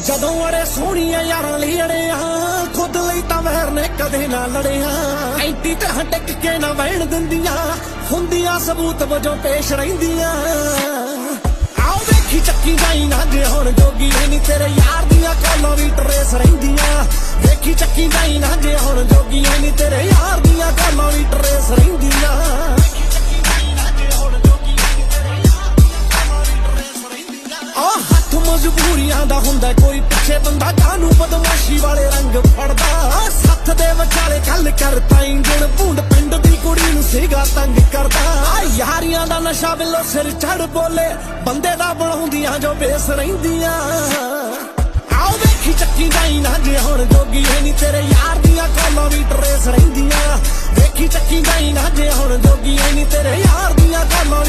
ਜਦੋਂ ਅੜੇ ਸੋਹਣੀਆਂ ਯਾਰਾਂ ਲਈ ਅੜਿਆ ਖੁਦ ਲਈ ਤਾਂ ਮਹਿਰ ਨੇ ਕਦੇ ਨਾ ਲੜਿਆ। ਐਂਟੀ ਤੇ ਹਟਕ ਕੇ ਨਾ ਵਹਿਣ ਦਿੰਦੀਆਂ, ਹੁੰਦੀਆਂ ਸਬੂਤ ਵਜੋਂ ਪੇਸ਼ ਰਹਿੰਦੀਆਂ। ਆਓ ਵੇਖੀ ਚੱਕੀ ਜਾਈ ਨਾ ਜੇ ਹੁਣ ਜੋਗੀ ਨਹੀਂ ਤੇਰੇ ਯਾਰ ਦੀਆਂ ਕਾਲਾਂ ਵੀ ਟਰੇਸ ਰਹਿੰਦੀਆਂ। ਵੇਖੀ ਚੱਕੀ ਜਾਈ ਨਾ ਜੇ ਹੁਣ ਜੋਗੀ ਮਜਬੂਰੀਆਂ ਦਾ ਹੁੰਦਾ ਕੋਈ ਪਿੱਛੇ ਬੰਦਾ ਕਾਨੂੰ ਬਦਮਾਸ਼ੀ ਵਾਲੇ ਰੰਗ ਫੜਦਾ। ਸੱਥ ਦੇ ਵਿਚਾਲੇ ਗੱਲ ਕਰਦਾ ਇੰਜਣ ਭੁੰਡ ਪਿੰਡ ਦੀ ਕੁੜੀ ਨੂੰ ਸੀਗਾ ਤੰਗ ਕਰਦਾ। ਯਾਰੀਆਂ ਦਾ ਨਸ਼ਾ ਬਿੱਲੋ ਸਿਰ ਚੜ ਬੋਲੇ। ਬੰਦੇ ਦਾ ਬਣਾਉਂਦੀਆਂ ਜੋ ਬੇਸ ਰਹਿੰਦੀਆਂ। ਆਓ ਵੇਖੀ ਚੱਕੀ ਜਾਈ ਨਾ ਜੇ ਹੁਣ ਜੋਗੀ ਹੈ ਨਹੀਂ ਤੇਰੇ ਯਾਰ ਦੀਆਂ ਕਾਲਾਂ ਵੀ ਟਰੇਸ ਰਹਿੰਦੀਆਂ। ਵੇਖੀ ਚੱਕੀ ਜਾਈ ਨਾ ਜੇ ਹੁਣ ਜੋਗੀ ਹੈ ਨਹੀਂ ਤੇਰੇ ਯਾਰ ਦੀਆਂ ਕਾਲਾਂ